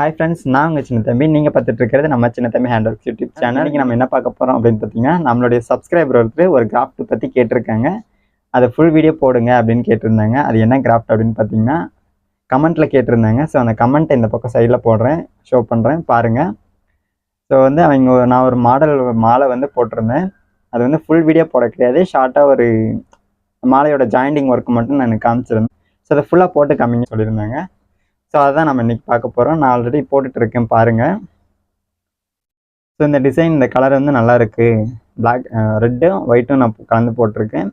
Hi friends நான் உங்கள் சின்ன தம்பி. நீங்கள் பார்த்துட்டு இருக்கிறது நம்ம சின்ன தம்பி ஹேண்ட் ஒர்க் யூடியூப் சேனல் இன்றைக்கி நம்ம என்ன பார்க்க போகிறோம் அப்படின்னு பார்த்தீங்கன்னா நம்மளுடைய சப்ஸ்கிரைபர் ஒருத்தர் ஒரு கிராஃப்ட் பற்றி கேட்டிருக்காங்க. அதை ஃபுல் வீடியோ போடுங்க அப்படின்னு கேட்டிருந்தாங்க. அது என்ன கிராஃப்ட் அப்படின்னு பார்த்தீங்கன்னா கமெண்ட்டில் கேட்டிருந்தாங்க. ஸோ அந்த கமெண்ட்டை இந்த பக்கம் சைடில் போடுறேன். ஷோ பண்ணுறேன் பாருங்கள் ஸோ வந்து அவங்க நான் ஒரு மாடல் மாலை வந்து போட்டிருந்தேன். அது வந்து ஃபுல் வீடியோ போட கிடையாது. ஷார்ட்டாக ஒரு மாலையோட ஜாயிண்டிங் ஒர்க் மட்டும் நான் காமிச்சிருந்தேன். ஸோ அதை ஃபுல்லாக போட்டு காமிங்க சொல்லியிருந்தாங்க. ஸோ அதுதான் நம்ம இன்றைக்கி பார்க்க போகிறோம் நான் ஆல்ரெடி போட்டுகிட்டு இருக்கேன் பாருங்கள் ஸோ இந்த டிசைன் இந்த கலர் வந்து நல்லாயிருக்கு பிளாக் ரெட்டும் ஒயிட்டும் நான் கலந்து போட்டிருக்கேன்.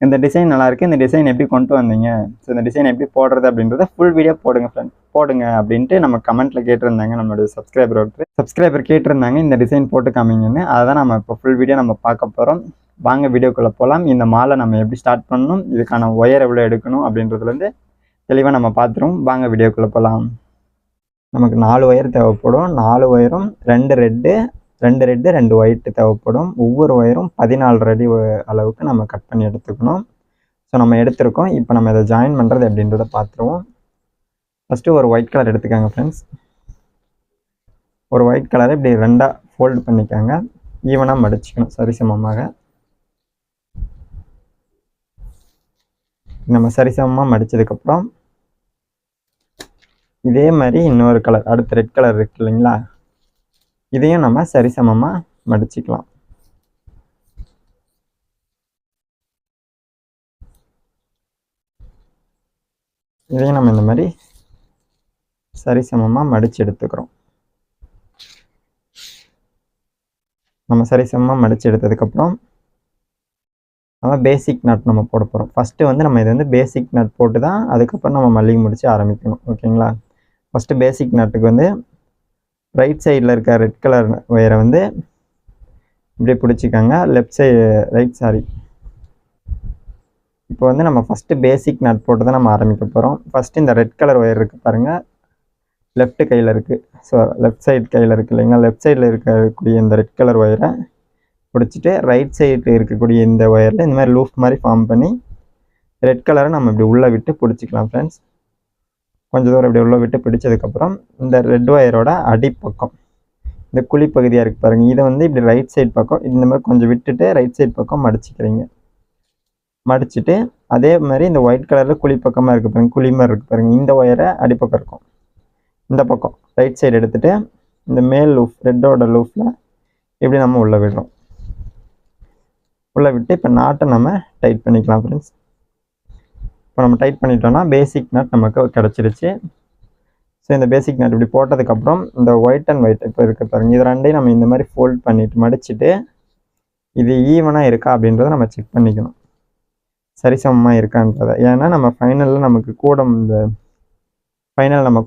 இந்த டிசைன் நல்லாயிருக்கு இந்த டிசைன் எப்படி கொண்டு வந்தீங்க? ஸோ இந்த டிசைன் எப்படி போடுறது அப்படின்றத ஃபுல் வீடியோ போடுங்க ஃப்ரெண்ட் போடுங்க அப்படின்ட்டு நம்ம கமெண்ட்டில் கேட்டிருந்தாங்க நம்மளுடைய சப்ஸ்கிரைபர் ஒருத்தர். சப்ஸ்கிரைபர் கேட்டிருந்தாங்க இந்த டிசைன் போட்டு காமிங்கன்னு. அதை தான் நம்ம இப்போ ஃபுல் வீடியோ நம்ம பார்க்க போகிறோம் வாங்க வீடியோக்குள்ளே போகலாம் இந்த மாலை நம்ம எப்படி ஸ்டார்ட் பண்ணணும்? இதுக்கான ஒயர் எவ்வளோ எடுக்கணும் அப்படின்றதுலேருந்து தெளிவாக நம்ம பார்த்துருவோம் வாங்க வீடியோக்குள்ளே போகலாம் நமக்கு நாலு ஒயர் தேவைப்படும். நாலு ஒயரும் ரெண்டு ரெட்டு ரெண்டு ரெட்டு ரெண்டு ஒயிட்டு தேவைப்படும். ஒவ்வொரு ஒயரும் பதினாலு அடி அளவுக்கு நம்ம கட் பண்ணி எடுத்துக்கணும். ஸோ நம்ம எடுத்திருக்கோம். இப்போ நம்ம இதை ஜாயின் பண்ணுறது அப்படின்றத பார்த்துருவோம் ஃபஸ்ட்டு ஒரு ஒயிட் கலர் எடுத்துக்கோங்க ஃப்ரெண்ட்ஸ் ஒரு ஒயிட் கலரை இப்படி ரெண்டாக ஃபோல்டு பண்ணிக்கோங்க. ஈவனாக மடிச்சுக்கணும். சரிசமமாக. நம்ம சரிசமமாக மடித்ததுக்கப்புறம் இதே மாதிரி இன்னொரு கலர் அடுத்து ரெட் கலர் இருக்கு இல்லைங்களா? இதையும் நம்ம சரிசமமாக மடிச்சுக்கலாம். இதையும் நம்ம இந்த மாதிரி சரிசமமாக மடிச்சு எடுத்துக்கிறோம். நம்ம சரிசமமாக மடிச்சு எடுத்ததுக்கப்புறம் நம்ம பேசிக் நட் நம்ம போட போகிறோம் ஃபஸ்ட்டு வந்து நம்ம இது வந்து பேசிக் நட் போட்டு தான் அதுக்கப்புறம் நம்ம மல்லிகை முடித்து ஆரம்பிக்கணும். ஓகேங்களா ஃபஸ்ட்டு பேசிக் நட்டுக்கு வந்து ரைட் சைடில் இருக்க ரெட் கலர் ஒயரை வந்து இப்படி பிடிச்சிக்கோங்க. லெஃப்ட் சைடு ரைட் சாரி இப்போ வந்து நம்ம ஃபஸ்ட்டு பேசிக் நட் போட்டு தான் நம்ம ஆரம்பிக்க போகிறோம் ஃபஸ்ட்டு இந்த ரெட் கலர் ஒயர் இருக்குது பாருங்கள் லெஃப்ட் கையில் இருக்குது ஸோ லெஃப்ட் சைடு கையில் இருக்குது இல்லைங்களா? லெஃப்ட் சைடில் இருக்கக்கூடிய இந்த ரெட் கலர் ஒயரை பிடிச்சிட்டு ரைட் சைடில் இருக்கக்கூடிய இந்த ஒயரில் இந்த மாதிரி லூஃப் மாதிரி ஃபார்ம் பண்ணி ரெட் கலரை நம்ம இப்படி உள்ளே விட்டு பிடிச்சிக்கலாம் ஃப்ரெண்ட்ஸ் கொஞ்சம் தூரம் இப்படி உள்ளே விட்டு பிடிச்சதுக்கப்புறம் இந்த ரெட் ஒயரோட அடிப்பக்கம். இந்த குழி பகுதியாக இருக்குது பாருங்கள் இதை வந்து இப்படி ரைட் சைட் பக்கம் இந்த மாதிரி கொஞ்சம் விட்டுட்டு ரைட் சைட் பக்கம் மடிச்சிக்கிறீங்க. மடிச்சுட்டு அதே மாதிரி இந்த ஒயிட் கலரில் குழி பக்கமாக இருக்குது பாருங்கள் குழி மாதிரி இருக்குது பாருங்கள் இந்த ஒயரை அடிப்பக்கம் இருக்கும். இந்த பக்கம் ரைட் சைடு எடுத்துகிட்டு இந்த மேல் லூஃப் ரெட்டோட லூஃபில் இப்படி நம்ம உள்ளே விடுறோம். உள்ளே விட்டு இப்போ நாட்டை நம்ம டைட் பண்ணிக்கலாம் ஃப்ரெண்ட்ஸ் இப்போ நம்ம டைட் பண்ணிட்டோம்னா பேசிக் நட் நமக்கு கிடச்சிருச்சு. ஸோ இந்த பேசிக் நட் இப்படி போட்டதுக்கப்புறம் இந்த ஒயிட் அண்ட் ஒயிட் இப்போ இருக்க பாருங்க. இது ரெண்டையும் நம்ம இந்த மாதிரி ஃபோல்ட் பண்ணிட்டு மடிச்சுட்டு இது ஈவனாக இருக்கா அப்படின்றத நம்ம செக் பண்ணிக்கணும். சரிசமமாக இருக்கான்றதை. ஏன்னா நம்ம ஃபைனலில் நமக்கு கூட இந்த ஃபைனல் நம்ம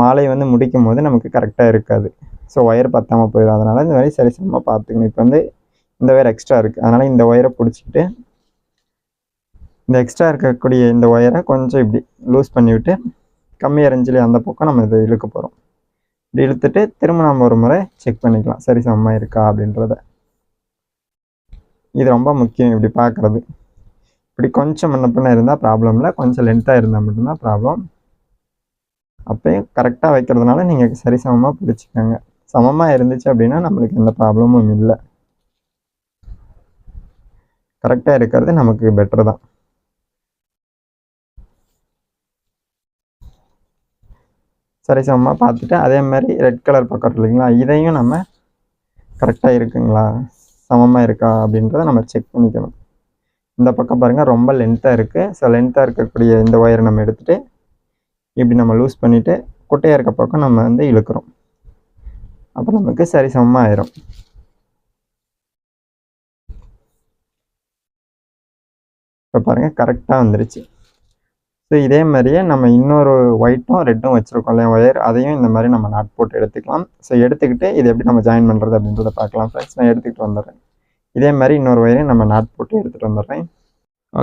மாலை வந்து முடிக்கும் போது நமக்கு கரெக்டாக இருக்காது. ஸோ ஒயர் பத்தாமல் போயிடும். அதனால் இந்த மாதிரி சரிசமமாக பார்த்துக்கணும். இப்போ வந்து இந்த ஒயர் எக்ஸ்ட்ரா இருக்குது அதனால் இந்த ஒயரை பிடிச்சிக்கிட்டு இந்த எக்ஸ்ட்ரா இருக்கக்கூடிய இந்த ஒயரை கொஞ்சம் இப்படி லூஸ் பண்ணிவிட்டு கம்மி அரைஞ்சிலே அந்த பக்கம் நம்ம இதை இழுக்க போகிறோம் இப்படி இழுத்துட்டு திரும்ப நம்ம ஒரு முறை செக் பண்ணிக்கலாம். சரி சமமாக இருக்கா அப்படின்றத. இது ரொம்ப முக்கியம் இப்படி பார்க்குறது. இப்படி கொஞ்சம் முன்ன பின்ன இருந்தால் ப்ராப்ளம் இல்லை. கொஞ்சம் லென்த்தாக இருந்தால் மட்டும்தான் ப்ராப்ளம் அப்பயும் கரெக்டாக வைக்கிறதுனால நீங்கள் சரிசமமாக பிடிச்சிக்கோங்க. சமமாக இருந்துச்சு அப்படின்னா நம்மளுக்கு எந்த ப்ராப்ளமும் இல்லை. கரெக்டாக இருக்கிறது நமக்கு பெட்டர் தான். சரி சமமாக பார்த்துட்டு அதே மாதிரி ரெட் கலர் பக்கம் இல்லைங்களா? இதையும் நம்ம கரெக்டாக இருக்குங்களா? சமமாக இருக்கா? அப்படின்றத நம்ம செக் பண்ணிக்கணும். இந்த பக்கம் பாருங்கள் ரொம்ப லென்த்தாக இருக்குது ஸோ லென்த்தாக இருக்கக்கூடிய இந்த ஒயரை நம்ம எடுத்துகிட்டு இப்படி நம்ம லூஸ் பண்ணிவிட்டு குட்டையாக இருக்க பக்கம் நம்ம வந்து இழுக்கிறோம். அப்போ நமக்கு சரி சமமாக ஆயிரும். இப்போ பாருங்கள் கரெக்டாக வந்துருச்சு. ஸோ இதே மாதிரியே நம்ம இன்னொரு ஒயிட்டும் ரெட்டும் வச்சுருக்கோம் இல்லையா ஒயர் அதையும் இந்த மாதிரி நம்ம நாட் போட்டு எடுத்துக்கலாம். ஸோ எடுத்துக்கிட்டு இது எப்படி நம்ம ஜாயின் பண்ணுறது அப்படின்றத பார்க்கலாம் ஃப்ரெண்ட்ஸ் நான் எடுத்துக்கிட்டு வந்துடுறேன். இதே மாதிரி இன்னொரு ஒயரையும் நம்ம நாட் போட்டு எடுத்துகிட்டு வந்துடுறேன்.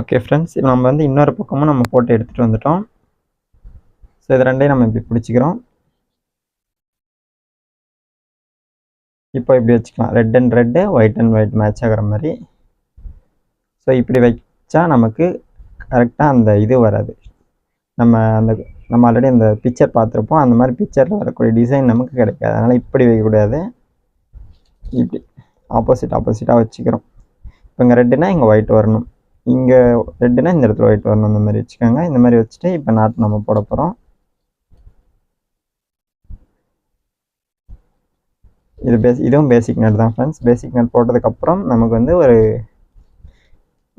ஓகே ஃப்ரெண்ட்ஸ் நம்ம வந்து இன்னொரு பக்கமும் நம்ம போட்டு எடுத்துகிட்டு வந்துட்டோம். ஸோ இது ரெண்டையும் நம்ம இப்படி பிடிச்சிக்கிறோம். இப்போ இப்படி வச்சுக்கலாம். Red and red white and white match ஆகிற மாதிரி. ஸோ இப்படி வச்சா நமக்கு கரெக்டாக அந்த இது வராது. நம்ம அந்த நம்ம ஆல்ரெடி அந்த பிக்சர் பார்த்துருப்போம். அந்த மாதிரி பிக்சரில் வரக்கூடிய டிசைன் நமக்கு கிடைக்காது. அதனால் இப்படி வைக்கக்கூடாது. இப்படி. ஆப்போசிட் ஆப்போசிட்டாக வச்சுக்கிறோம். இப்போ இங்கே ரெட்டுனா இங்கே ஒயிட் வரணும். இங்கே ரெட்டுனா இந்த இடத்துல ஒயிட் வரணும். இந்த மாதிரி வச்சுக்கோங்க. இந்த மாதிரி வச்சுட்டு இப்போ நாட்டு நம்ம போட போகிறோம் இது பேஸ் இதுவும் பேசிக் நட் தான் ஃப்ரெண்ட்ஸ் பேசிக் நட் போட்டதுக்கப்புறம் நமக்கு வந்து ஒரு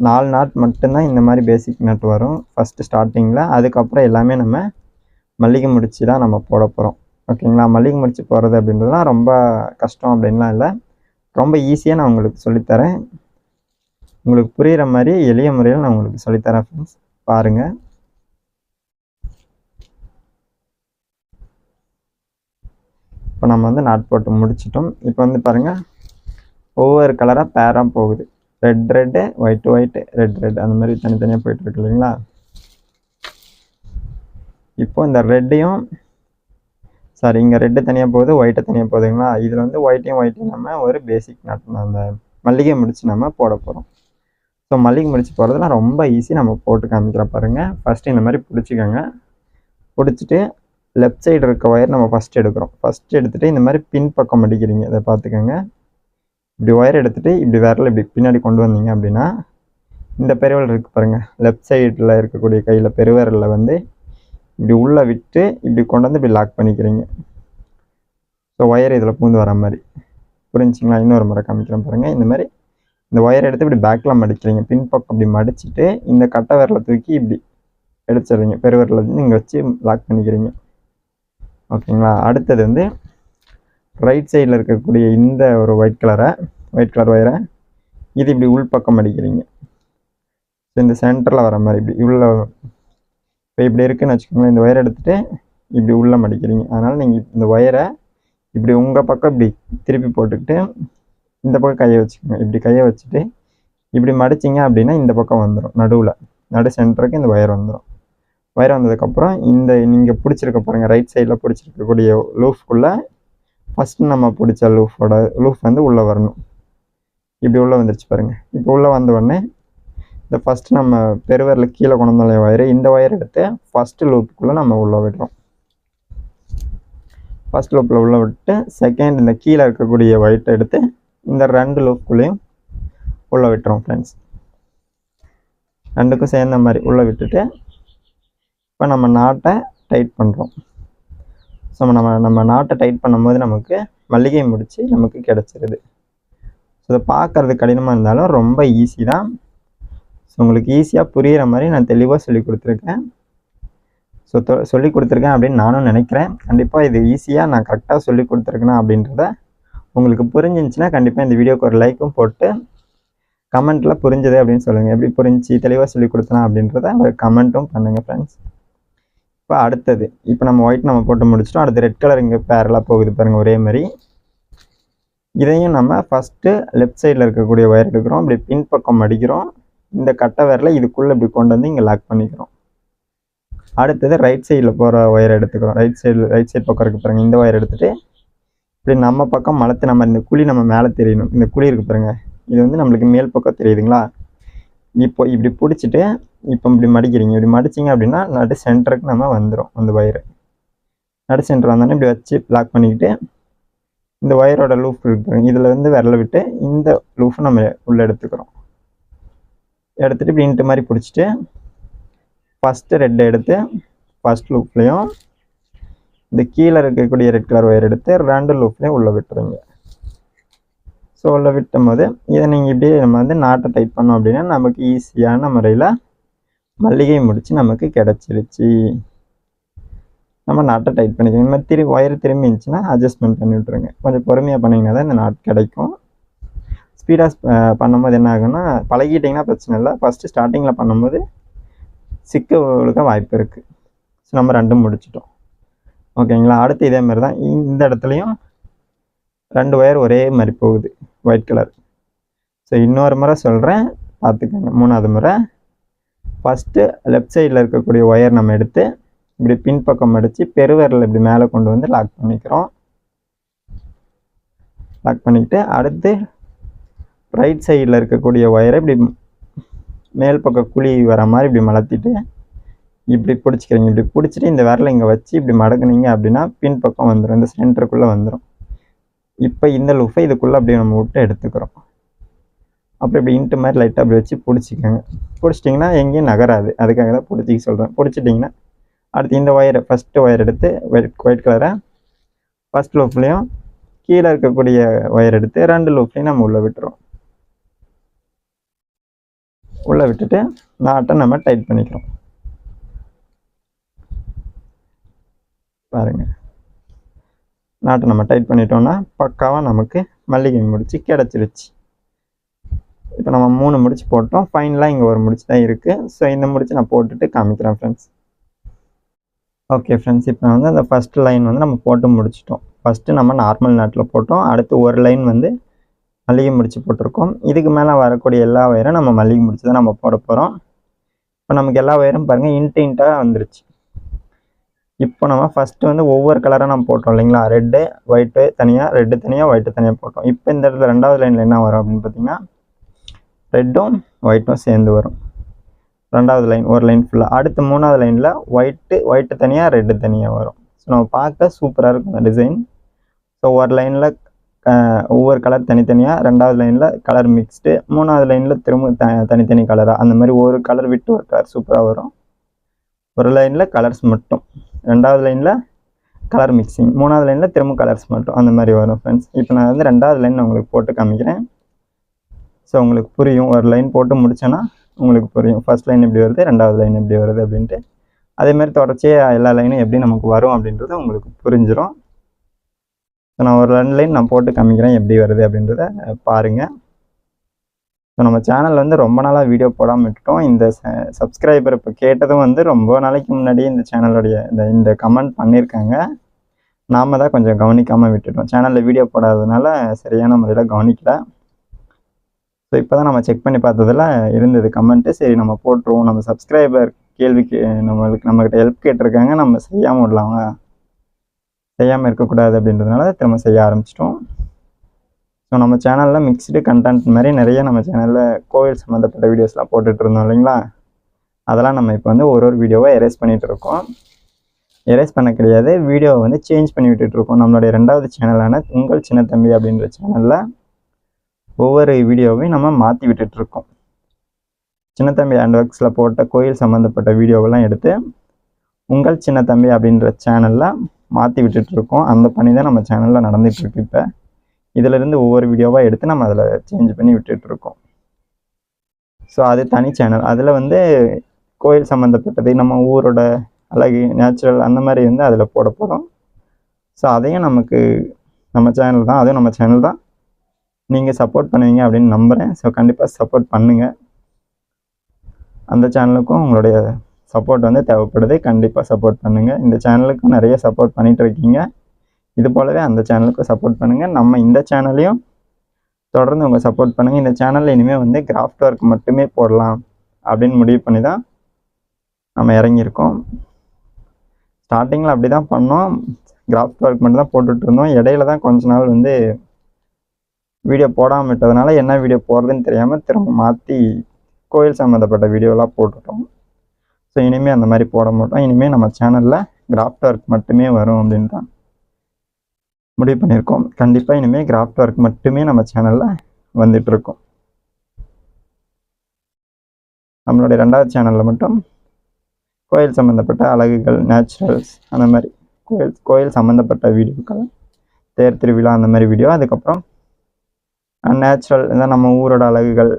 நாலு நாட் மட்டும்தான் இந்த மாதிரி பேசிக் நட் வரும். ஃபஸ்ட்டு ஸ்டார்டிங்கில் அதுக்கப்புறம் எல்லாமே நம்ம மல்லிகை முடிச்சு தான் நம்ம போட போகிறோம் ஓகேங்களா? மல்லிகை முடிச்சு போகிறது அப்படின்றதுலாம் ரொம்ப கஷ்டம் அப்படின்லாம் இல்லை. ரொம்ப ஈஸியாக நான் உங்களுக்கு சொல்லித்தரேன். உங்களுக்கு புரிகிற மாதிரி எளிய முறையில் நான் உங்களுக்கு சொல்லித்தரேன் ஃப்ரெண்ட்ஸ் பாருங்கள் இப்போ நம்ம வந்து நாட் போட்டு முடிச்சிட்டோம். இப்போ வந்து பாருங்கள் ஒவ்வொரு கலராக பேராக போகுது. Red red white white red red அந்த மாதிரி தனித்தனியாக போயிட்டுருக்கு இல்லைங்களா? இப்போ இந்த ரெட்டையும் சாரி இங்கே ரெட்டு தனியாக போகுது ஒயிட்டு தனியாக போகுதுங்களா இதில் வந்து ஒயிட்டையும் ஒயிட்டையும் நம்ம ஒரு பேசிக் நாட் அந்த மல்லிகை முடிச்சு நம்ம போட போகிறோம் ஸோ மல்லிகை முடிச்சு போகிறதுலாம் ரொம்ப ஈஸி நம்ம போட்டு காமிக்கிற பாருங்கள் ஃபஸ்ட்டு இந்த மாதிரி பிடிச்சிக்கோங்க. பிடிச்சிட்டு லெஃப்ட் சைடு இருக்க ஒயர் நம்ம ஃபஸ்ட் எடுக்கிறோம். ஃபஸ்ட் எடுத்துகிட்டு இந்த மாதிரி பின் பக்கம் அடிக்கிறீங்க இதை பார்த்துக்கோங்க. இப்படி ஒயர் எடுத்துகிட்டு இப்படி விரல் இப்படி பின்னாடி கொண்டு வந்தீங்க அப்படின்னா இந்த பெருவிரல் இருக்குது பாருங்கள் லெஃப்ட் சைடில் இருக்கக்கூடிய கையில் பெருவிரலில் வந்து இப்படி உள்ளே விட்டு இப்படி கொண்டு வந்து இப்படி லாக் பண்ணிக்கிறீங்க. ஸோ ஒயர் இதில் பூந்து வர மாதிரி. புரிஞ்சிங்களா? இன்னொரு முறை காமிக்கிறேன் பாருங்கள் இந்த மாதிரி இந்த ஒயர் எடுத்து இப்படி பேக்கில் மடிக்கிறீங்க. பின்பக்கம் இப்படி மடிச்சுட்டு இந்த கட்டை விரலை தூக்கி இப்படி எடுத்துடுறீங்க. பெருவிரலில் வந்து இங்கே வச்சு லாக் பண்ணிக்கிறீங்க. ஓகேங்களா அடுத்தது வந்து ரைட் சைடில் இருக்கக்கூடிய இந்த ஒரு ஒயிட் கலரை ஒயிட் கலர் ஒயரை இது இப்படி உள் பக்கம் அடிக்கிறீங்க. ஸோ இந்த சென்டரில் வர மாதிரி இப்படி உள்ள இப்போ இப்படி இருக்குன்னு வச்சுக்கோங்களேன் இந்த ஒயரை எடுத்துகிட்டு இப்படி உள்ளே மடிக்கிறீங்க. அதனால் நீங்கள் இந்த ஒயரை இப்படி உங்கள் பக்கம் இப்படி திருப்பி போட்டுக்கிட்டு இந்த பக்கம் கையை வச்சுக்கோங்க. இப்படி கையை வச்சுட்டு இப்படி மடிச்சிங்க அப்படின்னா இந்த பக்கம் வந்துடும் நடுவில். நடு சென்டருக்கு இந்த ஒயர் வந்துடும் ஒயர் வந்ததுக்கப்புறம் இந்த நீங்கள் பிடிச்சிருக்க பாருங்கள் ரைட் சைடில் பிடிச்சிருக்கக்கூடிய லூஃப்குள்ளே ஃபஸ்ட்டு நம்ம பிடிச்ச லூஃபோட லூஃப் வந்து உள்ளே வரணும். இப்படி உள்ளே வந்துருச்சு பாருங்கள் இப்போ உள்ளே வந்த உடனே இந்த ஃபஸ்ட்டு நம்ம பெருவரில் கீழே கொண்டு வந்தாலே ஒயரு இந்த ஒயர் எடுத்து ஃபஸ்ட்டு லூப்புக்குள்ளே நம்ம உள்ளே விடுறோம். ஃபஸ்ட் லூப்பில் உள்ளே விட்டு செகண்ட் இந்த கீழே இருக்கக்கூடிய ஒயிட்டை எடுத்து இந்த ரெண்டு லூப்புக்குள்ளேயும் உள்ளே விட்டுறோம் ஃப்ரெண்ட்ஸ் ரெண்டுக்கும் சேர்ந்த மாதிரி உள்ளே விட்டுட்டு இப்போ நம்ம நாட்டை டைட் பண்ணுறோம் ஸோ நம்ம நம்ம நாட்டை டைட் பண்ணும்போது நமக்கு மல்லிகை முடிச்சு நமக்கு கிடச்சிருது. ஸோ இதை பார்க்குறது கடினமாக இருந்தாலும் ரொம்ப ஈஸி தான். ஸோ உங்களுக்கு ஈஸியாக புரிகிற மாதிரி நான் தெளிவாக சொல்லி கொடுத்துருக்கேன். ஸோ சொல்லி கொடுத்துருக்கேன் அப்படின்னு நானும் நினைக்கிறேன். கண்டிப்பாக இது ஈஸியாக நான் கரெக்டாக சொல்லி கொடுத்துருக்கேனா அப்படின்றத உங்களுக்கு புரிஞ்சிருந்துச்சுன்னா கண்டிப்பாக இந்த வீடியோக்கு ஒரு லைக்கும் போட்டு கமெண்ட்டில் புரிஞ்சது அப்படின்னு சொல்லுங்கள் எப்படி புரிஞ்சு தெளிவாக சொல்லி கொடுத்தனா அப்படின்றத ஒரு கமெண்ட்டும் பண்ணுங்கள் ஃப்ரெண்ட்ஸ் இப்போ அடுத்தது. இப்போ நம்ம ஒயிட் நம்ம போட்டு முடிச்சிட்டோம். அடுத்து ரெட் கலர் இங்கே பேரலாக போகுது பாருங்கள் ஒரே மாதிரி. இதையும் நம்ம ஃபஸ்ட்டு லெஃப்ட் சைடில் இருக்கக்கூடிய ஒயர் எடுக்கிறோம். இப்படி பின்பக்கம் அடிக்கிறோம். இந்த கட்டை விரலை இதுக்குள்ளே இப்படி கொண்டு வந்து இங்கே லாக் பண்ணிக்கிறோம். அடுத்தது ரைட் சைடில் போகிற ஒயர் எடுத்துக்கிறோம். ரைட் சைடில் ரைட் சைடு பக்கம் இருக்குது பாருங்கள் இந்த ஒயர் எடுத்துகிட்டு இப்படி நம்ம பக்கம் மலத்து நம்ம இந்த குழி நம்ம மேலே தெரியணும். இந்த குழி இருக்குது பாருங்கள் இது வந்து நம்மளுக்கு மேல் பக்கம் தெரியுதுங்களா? இப்போ இப்படி பிடிச்சிட்டு இப்போ இப்படி மடிக்கிறீங்க. இப்படி மடிச்சிங்க அப்படின்னா நடு சென்டருக்கு நம்ம வந்துடும் அந்த ஒயரு நடு சென்டர் வந்தோடனே இப்படி வச்சு லாக் பண்ணிக்கிட்டு இந்த ஒயரோட லூஃப் இருக்கு இதில் வந்து விரல விட்டு இந்த லூஃப் நம்ம உள்ளே எடுத்துக்கிறோம். எடுத்துகிட்டு இப்படி இன்ட்டு மாதிரி பிடிச்சிட்டு ஃபஸ்ட்டு ரெட் எடுத்து ஃபஸ்ட் லூப்லேயும் இந்த கீழே இருக்கக்கூடிய ரெட் கலர் ஒயர் எடுத்து ரெண்டு லூப்லேயும் உள்ளே விட்டுருங்க. ஸோ உள்ளே விட்டும் போது இதை நீங்கள் இப்படியே நம்ம வந்து நாட்டை டைட் பண்ணோம் அப்படின்னா நமக்கு ஈஸியான முறையில் மல்லிகை முடிச்சு நமக்கு கிடச்சிருச்சு. நம்ம நாட்டை டைட் பண்ணிக்கணும். இந்த மாதிரி திரும்பி ஒயர் திரும்பி இருந்துச்சுன்னா அட்ஜஸ்ட்மெண்ட் பண்ணி விட்ருங்க கொஞ்சம் பொறுமையாக பண்ணிங்கன்னா தான் இந்த நாட் கிடைக்கும். ஸ்பீடாக பண்ணும்போது என்ன ஆகும்னா பழகிட்டிங்கன்னா பிரச்சனை இல்லை. ஃபஸ்ட்டு ஸ்டார்டிங்கில் பண்ணும்போது சிக்க ஒழுக்க வாய்ப்பு இருக்குது ஸோ நம்ம ரெண்டும் முடிச்சிட்டோம். ஓகேங்களா அடுத்து இதே மாதிரி தான். இந்த இடத்துலையும் ரெண்டு ஒயர் ஒரே மாதிரி போகுது. ஒயிட் கலர் ஸோ இன்னொரு முறை சொல்கிறேன் பார்த்துக்கோங்க. மூணாவது முறை. ஃபஸ்ட்டு லெஃப்ட் சைடில் இருக்கக்கூடிய ஒயர் நம்ம எடுத்து இப்படி பின்பக்கம் அடித்து பெருவரில் இப்படி மேலே கொண்டு வந்து லாக் பண்ணிக்கிறோம். லாக் பண்ணிக்கிட்டு அடுத்து ரைட் சைடில் இருக்கக்கூடிய ஒயரை இப்படி மேல் பக்கம் குழி வர மாதிரி இப்படி மலர்த்திட்டு இப்படி பிடிச்சிக்கிறீங்க. இப்படி பிடிச்சிட்டு இந்த விரலை இங்கே வச்சு இப்படி மடக்குனீங்க அப்படின்னா பின்பக்கம் வந்துடும் இந்த சென்டருக்குள்ளே வந்துடும் இப்போ இந்த லூஃபை இதுக்குள்ளே அப்படியே நம்ம விட்டு எடுத்துக்கிறோம். அப்படி இப்படி இன்ட்டு மாதிரி லைட்டாக அப்படி வச்சு பிடிச்சிக்கோங்க. பிடிச்சிட்டிங்கன்னா எங்கேயும் நகராது. அதுக்காக தான் பிடிச்சிக்க சொல்கிறேன் பிடிச்சிட்டிங்கன்னா அடுத்து இந்த ஒயரை ஃபஸ்ட்டு ஒயர் எடுத்து ஒயிட் ஒயிட் கலரை ஃபஸ்ட் லூஃப்லேயும் கீழே இருக்கக்கூடிய ஒயர் எடுத்து ரெண்டு லூப்லையும் நம்ம உள்ளே விட்டுறோம். உள்ளே விட்டுட்டு நாட்டை நம்ம டைட் பண்ணிக்கிறோம். பாருங்கள் நாட்டை நம்ம டைட் பண்ணிட்டோம்னா பக்காவாக நமக்கு மல்லிகை முடிச்சு கிடச்சிருச்சு. இப்போ நம்ம மூணு முடிச்சு போட்டோம். ஃபைனலாக இங்கே ஒரு முடிச்சு தான் இருக்குது ஸோ இந்த முடிச்சு நான் போட்டுட்டு காமிக்கிறேன் ஃப்ரெண்ட்ஸ் ஓகே ஃப்ரெண்ட்ஸ் இப்போ வந்து அந்த ஃபஸ்ட் லைன் வந்து நம்ம போட்டு முடிச்சிட்டோம். ஃபஸ்ட்டு நம்ம நார்மல் நாட்டில் போட்டோம். அடுத்து ஒரு லைன் வந்து மல்லிகை முடிச்சு போட்டிருக்கோம். இதுக்கு மேலே வரக்கூடிய எல்லா ஒயரும் நம்ம மல்லிகை முடிச்சு தான் நம்ம போட போகிறோம் இப்போ நமக்கு எல்லா ஒயரும் பாருங்கள் இன்ட்டு இன்ட்டாக வந்துருச்சு. இப்போ நம்ம ஃபஸ்ட்டு வந்து ஒவ்வொரு கலராக நம்ம போட்டோம் இல்லைங்களா? ரெட்டு ஒயிட்டு தனியாக ரெட்டு தனியாக ஒயிட்டு தனியாக போட்டோம். இப்போ இந்த இடத்துல ரெண்டாவது லைனில் என்ன வரும் அப்படின்னு பார்த்தீங்கன்னா ரெட்டும் ஒயிட்டும் சேர்ந்து வரும். ரெண்டாவது லைன் ஒரு லைன் ஃபுல்லாக அடுத்து மூணாவது லைனில் ஒயிட்டு ஒயிட்டு தனியாக ரெட்டு தனியாக வரும். ஸோ நம்ம பார்க்க சூப்பராக இருக்கும் அந்த டிசைன் ஸோ ஒரு லைனில் ஒவ்வொரு கலர் தனித்தனியாக ரெண்டாவது லைனில் கலர் மிக்ஸ்டு மூணாவது லைனில் திரும்ப த தனித்தனி கலராக அந்த மாதிரி ஒரு கலர் விட்டு ஒரு கலர் சூப்பராக வரும். ஒரு லைனில் கலர்ஸ் மட்டும். ரெண்டாவது லைனில் கலர் மிக்சிங் மூணாவது லைனில் திரும்ப கலர்ஸ் மட்டும். அந்த மாதிரி வரும் ஃப்ரெண்ட்ஸ் இப்போ நான் வந்து ரெண்டாவது லைன் உங்களுக்கு போட்டு காமிக்கிறேன். ஸோ உங்களுக்கு புரியும். ஒரு லைன் போட்டு முடிச்சேன்னா உங்களுக்கு புரியும். ஃபர்ஸ்ட் லைன் எப்படி வருது ரெண்டாவது லைன் எப்படி வருது அப்படின்ட்டு. அதேமாதிரி தொடர்ச்சியாக எல்லா லைனும் எப்படி நமக்கு வரும் அப்படின்றது உங்களுக்கு புரிஞ்சிடும் ஸோ நான் ஒரு ரெண்டு லைன் நான் போட்டு காமிக்கிறேன் எப்படி வருது அப்படின்றத பாருங்கள் ஸோ நம்ம சேனல் வந்து ரொம்ப நாளாக வீடியோ போடாமல் விட்டுட்டோம். இந்த சப்ஸ்கிரைபர் இப்போ கேட்டதும் வந்து ரொம்ப நாளைக்கு முன்னாடியே இந்த சேனலுடைய இந்த இந்த கமெண்ட் பண்ணியிருக்காங்க நாம் தான் கொஞ்சம் கவனிக்காமல் விட்டுட்டோம். சேனலில் வீடியோ போடாததுனால சரியான முறையில் கவனிக்கல. ஸோ இப்போ தான் நம்ம செக் பண்ணி பார்த்ததில் இருந்தது கமெண்ட்டு சரி நம்ம போட்டுருவோம். நம்ம சப்ஸ்கிரைபர் கேள்விக்கு நம்மளுக்கு நம்மக்கிட்ட ஹெல்ப் கேட்டிருக்காங்க. நம்ம செய்யாமல் விடலாம்? செய்யாமல் இருக்கக்கூடாது அப்படின்றதுனால திரும்ப செய்ய ஆரம்பிச்சிட்டோம். ஸோ நம்ம சேனலில் மிக்ஸ்டு கண்டென்ட் மாதிரி நிறைய நம்ம சேனலில் கோவில் சம்மந்தப்பட்ட வீடியோஸ்லாம் போட்டுட்டு இருந்தோம் இல்லைங்களா? அதெல்லாம் நம்ம இப்போ வந்து ஒரு ஒரு வீடியோவாக எரேஸ் பண்ணிகிட்டு இருக்கோம். எரேஸ் பண்ண கிடையாது. வீடியோவை வந்து சேஞ்ச் பண்ணி விட்டுட்டு இருக்கோம். நம்மளுடைய ரெண்டாவது சேனலான உங்கள் சின்ன தம்பி அப்படின்ற சேனலில் ஒவ்வொரு வீடியோவையும் நம்ம மாற்றி விட்டுட்ருக்கோம் சின்ன தம்பி ஹேண்ட் ஒர்க்ஸில் போட்ட கோயில் சம்மந்தப்பட்ட வீடியோவெல்லாம் எடுத்து உங்கள் சின்ன தம்பி அப்படின்ற சேனலில் மாற்றி விட்டுட்ருக்கோம் அந்த பணி தான் நம்ம சேனலில் நடந்துகிட்ருக்கு இப்போ. இதிலிருந்து ஒவ்வொரு வீடியோவாக எடுத்து நம்ம அதில் சேஞ்ச் பண்ணி விட்டுட்ருக்கோம் ஸோ அது தனி சேனல் அதில் வந்து கோயில் சம்மந்தப்பட்டது நம்ம ஊரோட அழகு நேச்சுரல் அந்த மாதிரி வந்து அதில் போட போகிறோம் ஸோ அதையும் நமக்கு நம்ம சேனல் தான். அதுவும் நம்ம சேனல் தான். நீங்கள் சப்போர்ட் பண்ணுவீங்க அப்படின்னு நம்புகிறேன் ஸோ கண்டிப்பாக சப்போர்ட் பண்ணுங்கள் அந்த சேனலுக்கும் உங்களுடைய சப்போர்ட் வந்து தேவைப்படுது. கண்டிப்பாக சப்போர்ட் பண்ணுங்கள் இந்த சேனலுக்கும் நிறைய சப்போர்ட் பண்ணிகிட்டு இருக்கீங்க இது போலவே அந்த சேனலுக்கும் சப்போர்ட் பண்ணுங்கள் நம்ம இந்த சேனலையும் தொடர்ந்து உங்கள் சப்போர்ட் பண்ணுங்கள் இந்த சேனலில் இனிமேல் வந்து கிராஃப்ட் ஒர்க் மட்டுமே போடலாம் அப்படின்னு முடிவு பண்ணி தான் நம்ம இறங்கியிருக்கோம். ஸ்டார்டிங்கில் அப்படி தான் பண்ணோம். கிராஃப்ட் ஒர்க் மட்டும் தான் போட்டுட்ருந்தோம் இடையில தான் கொஞ்ச நாள் வந்து வீடியோ போடாமல் விட்டதுனால என்ன வீடியோ போடுறதுன்னு தெரியாமல் திரும்ப மாற்றி கோயில் சம்மந்தப்பட்ட வீடியோலாம் போட்டுட்டோம். ஸோ இனிமேல் அந்த மாதிரி போட மாட்டோம். இனிமேல் நம்ம சேனலில் கிராஃப்ட் ஒர்க் மட்டுமே வரும் அப்படின்னு தான் முடிவு பண்ணியிருக்கோம். கண்டிப்பாக இனிமேல் கிராஃப்ட் ஒர்க் மட்டுமே நம்ம சேனலில் வந்துட்டுருக்கோம். நம்மளுடைய ரெண்டாவது சேனலில் மட்டும் கோயில் சம்மந்தப்பட்ட அழகுகள் நேச்சுரல்ஸ் அந்த மாதிரி கோயில் கோயில் சம்மந்தப்பட்ட வீடியோக்கள் தேர் திருவிழா அந்த மாதிரி வீடியோ அதுக்கப்புறம் நேச்சுரல் இதான் நம்ம ஊரோட அழகுகள்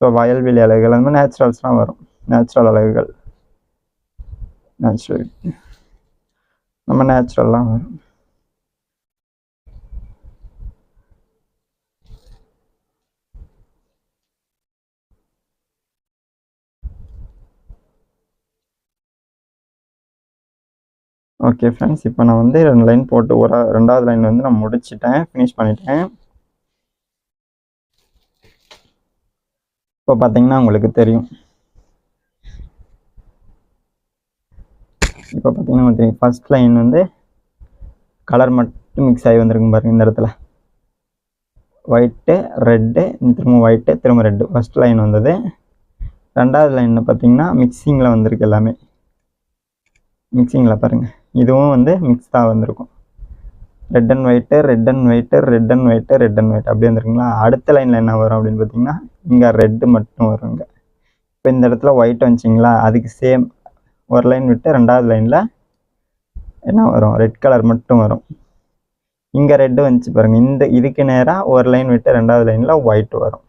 ஸோ வயல்வெளி அழகுகள் அந்த மாதிரி நேச்சுரல்ஸ்லாம் வரும். நேச்சுரல் அழகுகள் நேச்சுரல் நம்ம நேச்சுரல்லாம் வரும். ஓகே ஃப்ரெண்ட்ஸ் இப்போ நான் வந்து ரெண்டு லைன் போட்டு ஒரு ரெண்டாவது லைன் வந்து நான் முடிச்சிட்டேன். ஃபினிஷ் பண்ணிட்டேன். இப்போ பார்த்தீங்கன்னா உங்களுக்கு தெரியும். இப்போ பார்த்தீங்கன்னா உங்களுக்கு ஃபர்ஸ்ட் லைன் வந்து கலர் மட்டும் மிக்ஸ் ஆகி வந்திருக்கும் பாருங்கள் இந்த இடத்துல. ஒயிட்டு ரெட்டு திரும்ப ஒயிட்டு திரும்ப ரெட்டு ஃபர்ஸ்ட் லைன் வந்தது. ரெண்டாவது லைனில் பார்த்தீங்கன்னா மிக்சிங்கில் வந்திருக்கு எல்லாமே. மிக்சிங்கில் பாருங்கள் இதுவும் வந்து மிக்ஸ்டாக வந்திருக்கும். Red and white red and white red and white red and white அப்படி வந்துருக்குங்களா? அடுத்த லைனில் என்ன வரும் அப்படின்னு பார்த்தீங்கன்னா இங்கே ரெட்டு மட்டும் வருங்க இப்போ இந்த இடத்துல ஒயிட் வந்துச்சிங்களா? அதுக்கு சேம் ஒரு லைன் விட்டு ரெண்டாவது லைனில் என்ன வரும்? ரெட் கலர் மட்டும் வரும். இங்கே ரெட்டு வந்துச்சு பாருங்கள் இந்த இதுக்கு நேராக ஒரு லைன் விட்டு ரெண்டாவது லைனில் ஒயிட் வரும்.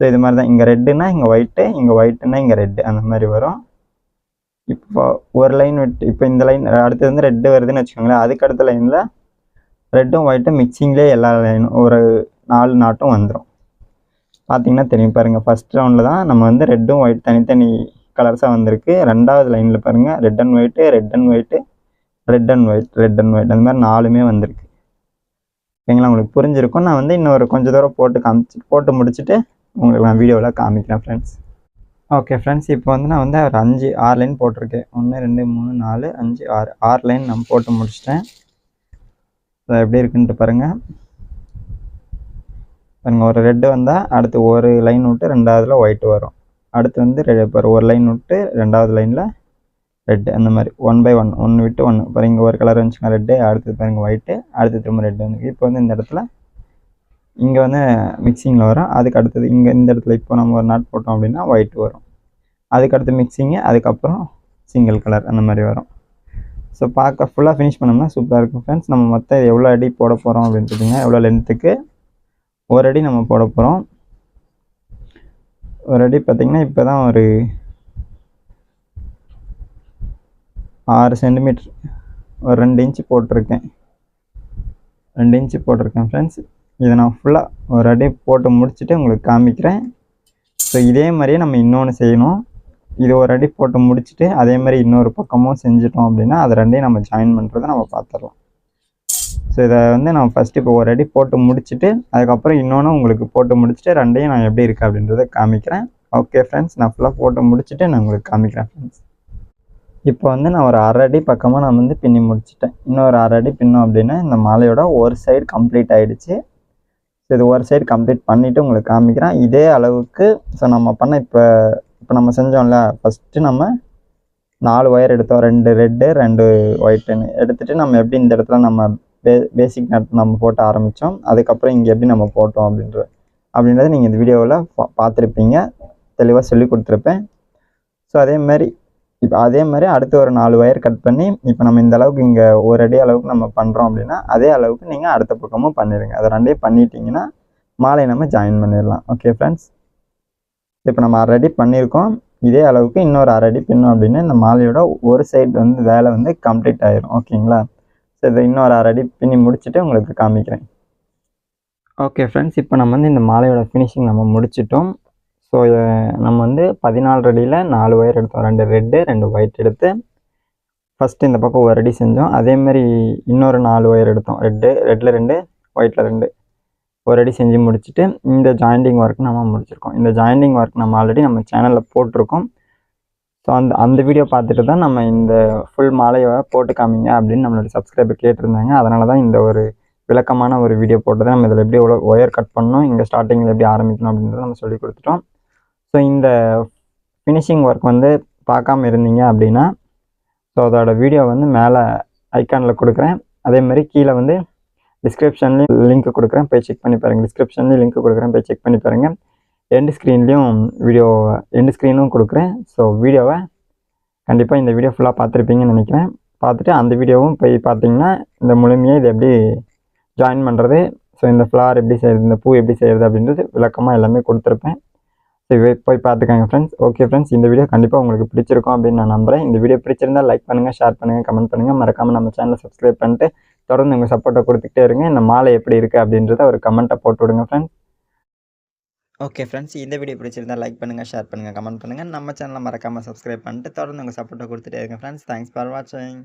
ஸோ இது மாதிரி தான் இங்கே ரெட்டுனா இங்கே ஒயிட்டு இங்கே ஒயிட்டுன்னா இங்கே ரெட்டு அந்த மாதிரி வரும். இப்போ ஒரு லைன் விட்டு இப்போ இந்த லைன் அடுத்தது வந்து ரெட்டு வருதுன்னு வச்சுக்கோங்களேன் அதுக்கு அடுத்த லைனில் ரெட்டும் ஒயிட்டும் மிக்சிங்லேயே எல்லா லைனும் ஒரு நாலு நாட்டும் வந்துடும் பார்த்தீங்கன்னா தெரியும் பாருங்கள் ஃபஸ்ட் ரவுண்டில் தான் நம்ம வந்து ரெட்டும் ஒயிட் தனித்தனி கலர்ஸாக வந்திருக்கு. ரெண்டாவது லைனில் பாருங்கள் red and white red and white red and white red and white அந்த மாதிரி நாலுமே வந்திருக்கு. ஓகேங்களா? உங்களுக்கு புரிஞ்சிருக்கும். நான் வந்து இன்னொரு கொஞ்சம் தூரம் போட்டு காமிச்சு போட்டு முடிச்சுட்டு உங்களுக்கு நான் வீடியோவில் காமிக்கிறேன் ஃப்ரெண்ட்ஸ் ஓகே ஃப்ரெண்ட்ஸ் இப்போ வந்து நான் வந்து ஒரு அஞ்சு ஆறு லைன் போட்டிருக்கேன். ஒன்று ரெண்டு மூணு நாலு அஞ்சு ஆறு. ஆறு லைன் நான் போட்டு முடிச்சிட்டேன். அது எப்படி இருக்குன்ட்டு பாருங்கள் பாருங்கள் ஒரு ரெட்டு வந்தால் அடுத்து ஒரு லைன் விட்டு ரெண்டாவதுல ஒயிட்டு வரும். அடுத்து வந்து ரெ- இப்போ ஒரு லைன் விட்டு ரெண்டாவது லைனில் ரெட்டு அந்த மாதிரி. ஒன் பை ஒன் ஒன்று விட்டு ஒன்று இப்போ இங்கே ஒரு கலர் வந்துச்சுங்க ரெட்டு அடுத்தது பாருங்கள் ஒயிட்டு அடுத்து திரும்ப ரெட்டு வந்து இப்போ வந்து இந்த இடத்துல இங்கே வந்து மிக்சிங்கில் வரும். அதுக்கு அடுத்தது இங்கே இந்த இடத்துல இப்போ நம்ம ஒரு நாட் போட்டோம் அப்படின்னா ஒயிட் வரும். அதுக்கடுத்து மிக்சிங்கு அதுக்கப்புறம் சிங்கிள் கலர் அந்த மாதிரி வரும். ஸோ பார்க்க ஃபுல்லாக ஃபினிஷ் பண்ணோம்னா சூப்பராக இருக்கும் ஃப்ரெண்ட்ஸ் நம்ம மொத்தம் எவ்வளோ அடி போட போகிறோம் அப்படின்னு பார்த்தீங்கன்னா எவ்வளோ லென்த்துக்கு ஒரு அடி நம்ம போட போகிறோம் ஒரு அடி பார்த்திங்கன்னா இப்போ தான் ஒரு ஆறு சென்டிமீட்ரு ஒரு ரெண்டு இன்ச்சு போட்டிருக்கேன். ரெண்டு இன்ச்சு போட்டிருக்கேன் ஃப்ரெண்ட்ஸ் இதை நான் ஃபுல்லாக ஒரு அடி போட்டு முடிச்சுட்டு உங்களுக்கு காமிக்கிறேன். ஸோ இதே மாதிரியே நம்ம இன்னொன்று செய்யணும். இது ஒரு அடி போட்டு முடிச்சுட்டு அதே மாதிரி இன்னொரு பக்கமும் செஞ்சிட்டோம் அப்படின்னா அது ரெண்டையும் நம்ம ஜாயின் பண்ணுறதை நம்ம பார்த்துடலாம். ஸோ இதை வந்து நான் ஃபஸ்ட்டு இப்போ ஒரு அடி போட்டு முடிச்சுட்டு அதுக்கப்புறம் இன்னொன்று உங்களுக்கு போட்டு முடிச்சுட்டு ரெண்டையும் நான் எப்படி இருக்குது அப்படின்றத காமிக்கிறேன். ஓகே ஃப்ரெண்ட்ஸ் நான் ஃபுல்லாக போட்டு முடிச்சுட்டு நான் உங்களுக்கு காமிக்கிறேன் ஃப்ரெண்ட்ஸ் இப்போ வந்து நான் ஒரு அரை அடி பக்கமாக நான் வந்து பின்னி முடிச்சிட்டேன். இன்னொரு அரை அடி பின்னோம் அப்படின்னா இந்த மாலையோட ஒரு சைடு கம்ப்ளீட் ஆகிடுச்சு ஸோ இது ஒரு சைடு கம்ப்ளீட் பண்ணிவிட்டு உங்களுக்கு காமிக்கிறேன். இதே அளவுக்கு ஸோ நம்ம பண்ண இப்போ இப்போ நம்ம செஞ்சோம்ல ஃபஸ்ட்டு நம்ம நாலு ஒயர் எடுத்தோம். ரெண்டு ரெட்டு ரெண்டு ஒயிட்டுன்னு எடுத்துகிட்டு நம்ம எப்படி இந்த இடத்துல நம்ம பே பேசிக் நட் நம்ம போட்டு ஆரம்பித்தோம் அதுக்கப்புறம் இங்கே எப்படி நம்ம போட்டோம் அப்படின்ற அப்படின்றத நீங்கள் இந்த வீடியோவில் பா பார்த்துருப்பீங்க. தெளிவாக சொல்லி கொடுத்துருப்பேன். ஸோ அதே மாதிரி இப்போ அதே மாதிரி அடுத்து ஒரு நாலு ஒயர் கட் பண்ணி இப்போ நம்ம இந்த அளவுக்கு இங்கே ஒரு அடி அளவுக்கு நம்ம பண்ணுறோம் அப்படின்னா அதே அளவுக்கு நீங்கள் அடுத்த பக்கமும் பண்ணிடுங்க அதை ரெண்டையும் பண்ணிட்டீங்கன்னா மாலை நம்ம ஜாயின் பண்ணிடலாம். ஓகே ஃப்ரெண்ட்ஸ் இப்போ நம்ம அரை அடி பண்ணியிருக்கோம். இதே அளவுக்கு இன்னொரு அரை அடி பின்னோம் அப்படின்னா இந்த மாலையோட ஒரு சைடு வந்து வேலை வந்து கம்ப்ளீட் ஆயிரும். ஓகேங்களா ஸோ இதை இன்னொரு அரை அடி பின்னி முடிச்சுட்டு உங்களுக்கு காமிக்கிறேன். ஓகே ஃப்ரெண்ட்ஸ் இப்போ நம்ம வந்து இந்த மாலையோட ஃபினிஷிங் நம்ம முடிச்சிட்டோம். ஸோ நம்ம வந்து பதினாலு அடியில் நாலு ஒயர் எடுத்தோம். ரெண்டு ரெட்டு ரெண்டு ஒயிட் எடுத்து ஃபஸ்ட்டு இந்த பக்கம் ஒரு அடி செஞ்சோம். அதேமாரி இன்னொரு நாலு ஒயர் எடுத்தோம். ரெட்டு ரெட்டில் ரெண்டு ஒயிட்டில் ரெண்டு. ஒரு அடி செஞ்சு முடிச்சுட்டு இந்த ஜாயிண்டிங் ஒர்க் நம்ம முடிச்சிருக்கோம். இந்த ஜாயிண்டிங் ஒர்க் நம்ம ஆல்ரெடி நம்ம சேனலில் போட்டிருக்கோம். ஸோ அந்த அந்த வீடியோ பார்த்துட்டு தான் நம்ம இந்த ஃபுல் மாலையை போட்டு காமிங்க அப்படின்னு நம்மளோட சப்ஸ்கிரைபர் கேட்டிருந்தாங்க. அதனால தான் இந்த ஒரு விளக்கமான ஒரு வீடியோ போட்டது நம்ம இதில் எப்படி ஒயர் கட் பண்ணணும் இங்கே ஸ்டார்டிங்கில் எப்படி ஆரம்பிக்கணும் அப்படின்றத நம்ம சொல்லி கொடுத்துட்டோம். ஸோ இந்த ஃபினிஷிங் ஒர்க் வந்து பார்க்காம இருந்தீங்க அப்படின்னா ஸோ அதோட வீடியோ வந்து மேலே ஐக்கானில் கொடுக்குறேன். அதே மாதிரி கீழே வந்து டிஸ்கிரிப்ஷன்லேயும் லிங்க் கொடுக்குறேன். போய் செக் பண்ணி பாருங்கள் டிஸ்கிரிப்ஷன்லேயும் லிங்க் கொடுக்குறேன். போய் செக் பண்ணி பாருங்கள் எண்டு ஸ்க்ரீன்லேயும் வீடியோ எண்டு ஸ்க்ரீனும் கொடுக்குறேன். ஸோ வீடியோவை கண்டிப்பாக இந்த வீடியோ ஃபுல்லாக பார்த்துருப்பீங்கன்னு நினைக்கிறேன். பார்த்துட்டு அந்த வீடியோவும் போய் பார்த்தீங்கன்னா இந்த முழுமையாக இது எப்படி ஜாயின் பண்ணுறது ஸோ இந்த ஃப்ளார் எப்படி செய்கிறது இந்த பூ எப்படி செய்கிறது அப்படின்றது விளக்கமாக எல்லாமே கொடுத்துருப்பேன். ஸோ போய் பார்த்துக்கோங்க ஃப்ரெண்ட்ஸ் ஓகே ஃப்ரெண்ட்ஸ் இந்த வீடியோ கண்டிப்பாக உங்களுக்கு பிடிச்சிருக்கும் அப்படின்னு நான் நம்புறேன். இந்த வீடியோ பிடிச்சிருந்தா லைக் பண்ணுங்கள் ஷேர் பண்ணுங்கள் கமெண்ட் பண்ணுங்கள் மறக்காமல் நம்ம சேனலை சப்ஸ்கிரைப் பண்ணிட்டு தொடர்ந்து உங்கள் சப்போர்ட்டை கொடுத்துக்கிட்டே இருங்க. இந்த மாலை எப்படி இருக்குது அப்படின்றத ஒரு கமெண்ட்டை போட்டு விடுங்க ஃப்ரெண்ட்ஸ் ஓகே ஃப்ரெண்ட்ஸ் இந்த வீடியோ பிடிச்சிருந்தா லைக் பண்ணுங்கள் ஷேர் பண்ணுங்கள் கமெண்ட் பண்ணுங்கள் நம்ம சேனலை மறக்காமல் சப்ஸ்கிரைப் பண்ணிட்டு தொடர்ந்து உங்கள் சப்போர்ட்டை கொடுத்துட்டே இருங்க ஃப்ரெண்ட்ஸ் தேங்க்ஸ் ஃபார் வாட்சிங்